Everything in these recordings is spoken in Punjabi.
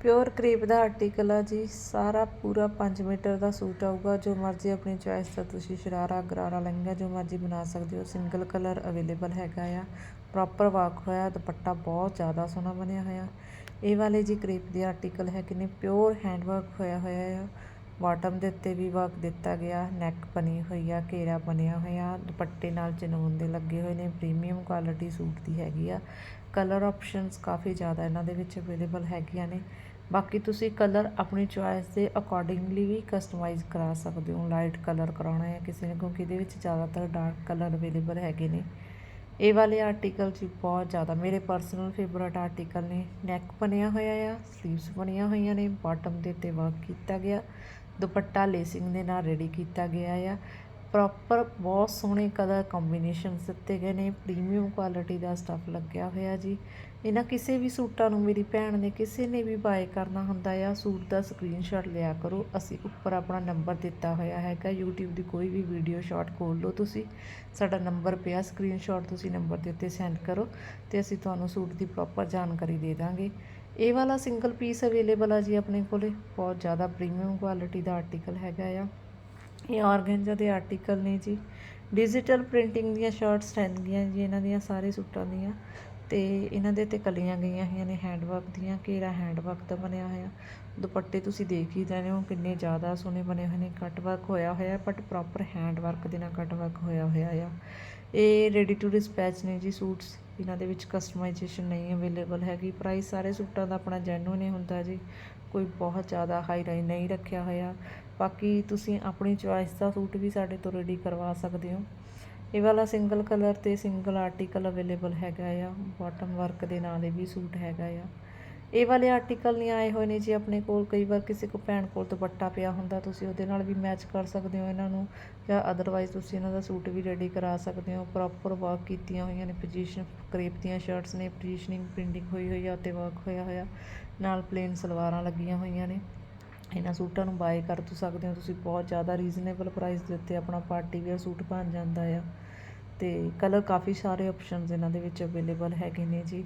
ਪਿਓਰ ਕਰੀਪ ਦਾ ਆਰਟੀਕਲ ਆ ਜੀ। ਸਾਰਾ ਪੂਰਾ 5 ਮੀਟਰ ਦਾ ਸੂਟ ਆਊਗਾ। ਜੋ ਮਰਜ਼ੀ ਆਪਣੀ ਚੋਇਸ ਦਾ ਤੁਸੀਂ ਸ਼ਰਾਰਾ, ਗਰਾਰਾ ਲਹਿੰਗਾ, ਜੋ ਮਰਜ਼ੀ ਬਣਾ ਸਕਦੇ ਹੋ ਸਿੰਗਲ ਕਲਰ ਅਵੇਲੇਬਲ ਹੈਗਾ ਆ। ਪ੍ਰੋਪਰ ਵਰਕ ਹੋਇਆ, ਦੁਪੱਟਾ ਬਹੁਤ ਜ਼ਿਆਦਾ ਸੋਹਣਾ ਬਣਿਆ ਹੋਇਆ। ਇਹ ਵਾਲੇ ਜੀ ਕਰੀਪ ਦੇ ਆਰਟੀਕਲ ਹੈਗੇ ਨੇ ਪਿਓਰ ਹੈਂਡ ਵਰਕ ਹੋਇਆ ਹੋਇਆ ਆ। ਬਾਟਮ ਦੇ ਉੱਤੇ ਵੀ ਵਰਕ ਦਿੱਤਾ ਗਿਆ। ਨੈਕ ਬਣੀ ਹੋਈ ਆ, ਘੇਰਾ ਬਣਿਆ ਹੋਇਆ, ਦੁਪੱਟੇ ਨਾਲ ਚਨੂਨ ਦੇ ਲੱਗੇ ਹੋਏ ਨੇ, ਪ੍ਰੀਮੀਅਮ ਕੁਆਲਿਟੀ ਸੂਟ ਦੀ ਹੈਗੀ ਆ। ਕਲਰ ਆਪਸ਼ਨਸ ਕਾਫੀ ਜ਼ਿਆਦਾ ਇਹਨਾਂ ਦੇ ਵਿੱਚ ਅਵੇਲੇਬਲ ਹੈਗੀਆਂ ਨੇ। ਬਾਕੀ ਤੁਸੀਂ ਕਲਰ ਆਪਣੀ ਚੁਆਇਸ ਦੇ ਅਕੋਰਡਿੰਗਲੀ ਵੀ ਕਸਟਮਾਈਜ਼ ਕਰਾ ਸਕਦੇ ਹੋ। ਲਾਈਟ ਕਲਰ ਕਰਾਉਣਾ ਹੈ ਕਿਸੇ ਨੇ, ਕਿਉਂਕਿ ਇਹਦੇ ਵਿੱਚ ਜ਼ਿਆਦਾਤਰ ਡਾਰਕ ਕਲਰ ਅਵੇਲੇਬਲ ਹੈਗੇ ਨੇ। ਇਹ ਵਾਲੇ ਆਰਟੀਕਲ ਜੀ ਬਹੁਤ ਜ਼ਿਆਦਾ, ਮੇਰੇ ਪਰਸਨਲ ਫੇਵਰਟ ਆਰਟੀਕਲ ਨੇ। ਨੈਕ ਬਣਿਆ ਹੋਇਆ ਆ ਸਲੀਵਸ ਬਣੀਆਂ ਹੋਈਆਂ ਨੇ, ਬਾਟਮ ਦੇ ਉੱਤੇ ਵਰਕ ਕੀਤਾ ਗਿਆ। ਦੁਪੱਟਾ ਲੇਸਿੰਗ ਦੇ ਨਾਲ ਰੈਡੀ ਕੀਤਾ ਗਿਆ ਆ। ਪ੍ਰੋਪਰ ਬਹੁਤ ਸੋਹਣੇ ਕਲਰ ਕੰਬੀਨੇਸ਼ਨਸ ਦਿੱਤੇ ਗਏ ਨੇ। ਪ੍ਰੀਮੀਅਮ ਕੁਆਲਿਟੀ ਦਾ ਸਟੱਫ ਲੱਗਿਆ ਹੋਇਆ ਜੀ। ਇਹਨਾਂ ਕਿਸੇ ਵੀ ਸੂਟਾਂ ਨੂੰ ਮੇਰੀ ਭੈਣ ਨੇ ਕਿਸੇ ਨੇ ਵੀ ਬਾਏ ਕਰਨਾ ਹੁੰਦਾ ਆ, ਸੂਟ ਦਾ ਸਕਰੀਨਸ਼ਾਟ ਲਿਆ ਕਰੋ। ਅਸੀਂ ਉੱਪਰ ਆਪਣਾ ਨੰਬਰ ਦਿੱਤਾ ਹੋਇਆ ਹੈਗਾ। YouTube ਦੀ ਕੋਈ ਵੀ ਵੀਡੀਓ ਸ਼ਾਟ ਖੋਲ ਲਓ ਤੁਸੀਂ। ਸਾਡਾ ਨੰਬਰ ਪਿਆ ਸਕਰੀਨਸ਼ਾਟ ਤੁਸੀਂ ਨੰਬਰ ਦੇ ਉੱਤੇ ਸੈਂਡ ਕਰੋ ਤੇ ਅਸੀਂ ਤੁਹਾਨੂੰ ਸੂਟ ਦੀ ਪ੍ਰੋਪਰ ਜਾਣਕਾਰੀ ਦੇ ਦਾਂਗੇ। ਇਹ ਵਾਲਾ ਸਿੰਗਲ ਪੀਸ ਅਵੇਲੇਬਲ ਆ ਜੀ ਆਪਣੇ ਕੋਲੇ। ਬਹੁਤ ਜ਼ਿਆਦਾ ਪ੍ਰੀਮੀਅਮ ਕੁਆਲਿਟੀ ਦਾ ਆਰਟੀਕਲ ਹੈਗਾ ਆ। ਇਹ ਆਰਗੈਂਜਾ ਦੇ ਆਰਟੀਕਲ ਨੇ ਜੀ। ਡਿਜੀਟਲ ਪ੍ਰਿੰਟਿੰਗ ਦੀਆਂ ਸ਼ਰਟਸ ਰਹਿੰਦੀਆਂ ਜੀ ਇਹਨਾਂ ਦੀਆਂ ਸਾਰੇ ਸੂਟਾਂ ਦੀਆਂ। ਤੇ ਇਹਨਾਂ ਦੇ ਤੇ ਕਲੀਆਂ ਗਈਆਂ ਹੋਈਆਂ ਨੇ ਹੈਂਡਵਰਕ ਦੀਆਂ। ਘੇਰਾ ਹੈਂਡਵਰਕ ਦਾ ਬਣਿਆ ਹੋਇਆ? ਦੁਪੱਟੇ ਤੁਸੀਂ ਦੇਖ ਹੀ ਰਹੇ ਹੋ ਕਿੰਨੇ ਜ਼ਿਆਦਾ ਸੋਹਣੇ ਬਣੇ ਹੋਏ ਨੇ। ਕੱਟ ਵਰਕ ਹੋਇਆ ਹੋਇਆ ਬਟ ਪ੍ਰੋਪਰ ਹੈਂਡਵਰਕ ਦੇ ਨਾਲ ਕੱਟ ਵਰਕ ਹੋਇਆ ਹੋਇਆ ਆ। ਇਹ ਰੈਡੀ ਟੂ ਡਿਸਪੈਚ ਨੇ ਜੀ ਸੂਟਸ। ਇਹਨਾਂ ਦੇ ਵਿੱਚ ਕਸਟਮਾਈਜੇਸ਼ਨ ਨਹੀਂ ਅਵੇਲੇਬਲ ਹੈਗੀ। ਪ੍ਰਾਈਸ ਸਾਰੇ ਸੂਟਾਂ ਦਾ ਆਪਣਾ ਜੈਨੂਇਨ ਹੀ ਹੁੰਦਾ ਜੀ। ਕੋਈ ਬਹੁਤ ਜ਼ਿਆਦਾ ਹਾਈ ਰਾਈ ਨਹੀਂ ਰੱਖਿਆ ਹੋਇਆ। ਬਾਕੀ ਤੁਸੀਂ ਆਪਣੀ ਚੁਆਇਸ ਦਾ ਸੂਟ ਵੀ ਸਾਡੇ ਤੋਂ ਰੈਡੀ ਕਰਵਾ ਸਕਦੇ ਹੋ। ਇਹ ਵਾਲਾ ਸਿੰਗਲ ਕਲਰ ਤੇ ਸਿੰਗਲ ਆਰਟੀਕਲ ਅਵੇਲੇਬਲ ਹੈਗਾ ਆ। ਬਾਟਮ ਵਰਕ ਦੇ ਨਾਲ ਇਹ ਵੀ ਸੂਟ ਹੈਗਾ ਆ। ਇਹ ਵਾਲੇ ਆਰਟੀਕਲ ਨਹੀਂ ਆਏ ਹੋਏ ਨੇ ਜੀ ਆਪਣੇ ਕੋਲ, ਕਈ ਵਾਰ ਕਿਸੇ ਕੋ ਭੈਣ ਕੋਲ ਦੁਪੱਟਾ ਪਿਆ ਹੁੰਦਾ, ਤੁਸੀਂ ਉਹਦੇ ਨਾਲ ਵੀ ਮੈਚ ਕਰ ਸਕਦੇ ਹੋ ਇਹਨਾਂ ਨੂੰ, ਜਾਂ ਅਦਰਵਾਈਜ਼ ਤੁਸੀਂ ਇਹਨਾਂ ਦਾ ਸੂਟ ਵੀ ਰੈਡੀ ਕਰਾ ਸਕਦੇ ਹੋ ਪ੍ਰੋਪਰ ਵਰਕ ਕੀਤੀਆਂ ਹੋਈਆਂ ਨੇ ਪੋਜੀਸ਼ਨ ਕਰੇਪ ਦੀਆਂ ਸ਼ਰਟਸ ਨੇ ਪੋਜੀਸ਼ਨਿੰਗ ਪ੍ਰਿੰਟਿੰਗ ਹੋਈ ਹੋਈ ਆ ਤੇ ਵਰਕ ਹੋਇਆ ਹੋਇਆ, ਨਾਲ ਪਲੇਨ ਸਲਵਾਰਾਂ ਲੱਗੀਆਂ ਹੋਈਆਂ ਨੇ, ਇਹਨਾਂ ਸੂਟਾਂ ਨੂੰ ਬਾਏ ਕਰ ਤੁ ਸਕਦੇ ਹੋ, ਤੁਸੀਂ ਬਹੁਤ ਜ਼ਿਆਦਾ ਰੀਜ਼ਨੇਬਲ ਪ੍ਰਾਈਸ ਦੇ ਉੱਤੇ ਆਪਣਾ ਪਾਰਟੀ ਵੇਅਰ ਸੂਟ ਬਣ ਜਾਂਦਾ ਆ, ਤੇ ਕਲਰ ਕਾਫੀ ਸਾਰੇ ਆਪਸ਼ਨਸ ਇਹਨਾਂ ਦੇ ਵਿੱਚ ਅਵੇਲੇਬਲ ਹੈਗੇ ਨੇ ਜੀ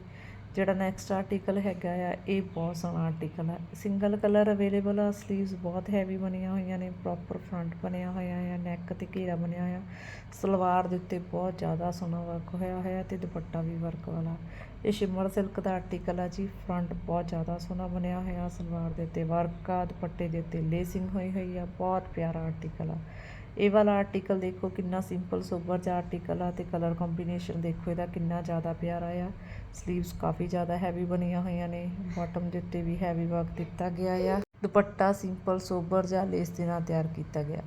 ਜਿਹੜਾ ਨੈਕਸਟ ਆਰਟੀਕਲ ਹੈਗਾ ਆ, ਇਹ ਬਹੁਤ ਸੋਹਣਾ ਆਰਟੀਕਲ ਆ। ਸਿੰਗਲ ਕਲਰ ਅਵੇਲੇਬਲ ਆ ਸਲੀਵਸ ਬਹੁਤ ਹੈਵੀ ਬਣੀਆਂ ਹੋਈਆਂ ਨੇ ਪ੍ਰੋਪਰ ਫਰੰਟ ਬਣਿਆ ਹੋਇਆ ਆ ਨੈਕ ਤੇ ਘੇਰਾ ਬਣਿਆ ਹੋਇਆ। ਸਲਵਾਰ ਦੇ ਉੱਤੇ ਬਹੁਤ ਜ਼ਿਆਦਾ ਸੋਹਣਾ ਵਰਕ ਹੋਇਆ ਹੋਇਆ ਤੇ ਦੁਪੱਟਾ ਵੀ ਵਰਕ ਵਾਲਾ। ਇਹ ਸ਼ਿਮਰ ਸਿਲਕ ਦਾ ਆਰਟੀਕਲ ਆ ਜੀ ਫਰੰਟ ਬਹੁਤ ਜ਼ਿਆਦਾ ਸੋਹਣਾ ਬਣਿਆ ਹੋਇਆ ਸਲਵਾਰ ਦੇ ਉੱਤੇ ਵਰਕ ਆ, ਦੁਪੱਟੇ ਦੇ ਉੱਤੇ ਲੇਸਿੰਗ ਹੋਈ ਹੋਈ ਆ, ਬਹੁਤ ਪਿਆਰਾ ਆਰਟੀਕਲ ਆ। ਇਹ ਵਾਲਾ ਆਰਟੀਕਲ ਦੇਖੋ ਕਿੰਨਾ ਸਿੰਪਲ ਸੋਬਰ ਜਿਹਾ ਆਰਟੀਕਲ ਆ ਤੇ ਕਲਰ ਕੰਬੀਨੇਸ਼ਨ ਦੇਖੋ ਇਹਦਾ ਕਿੰਨਾ ਜ਼ਿਆਦਾ ਪਿਆਰਾ ਆ। ਸਲੀਵਸ ਕਾਫੀ ਜ਼ਿਆਦਾ ਹੈਵੀ ਬਣੀਆਂ ਹੋਈਆਂ ਨੇ ਬਾਟਮ ਦੇ ਉੱਤੇ ਵੀ ਹੈਵੀ ਵਰਕ ਦਿੱਤਾ ਗਿਆ ਆ। ਦੁਪੱਟਾ ਸਿੰਪਲ ਸੋਬਰ ਜਿਹਾ ਲੇਸ ਦੇ ਨਾਲ ਤਿਆਰ ਕੀਤਾ ਗਿਆ।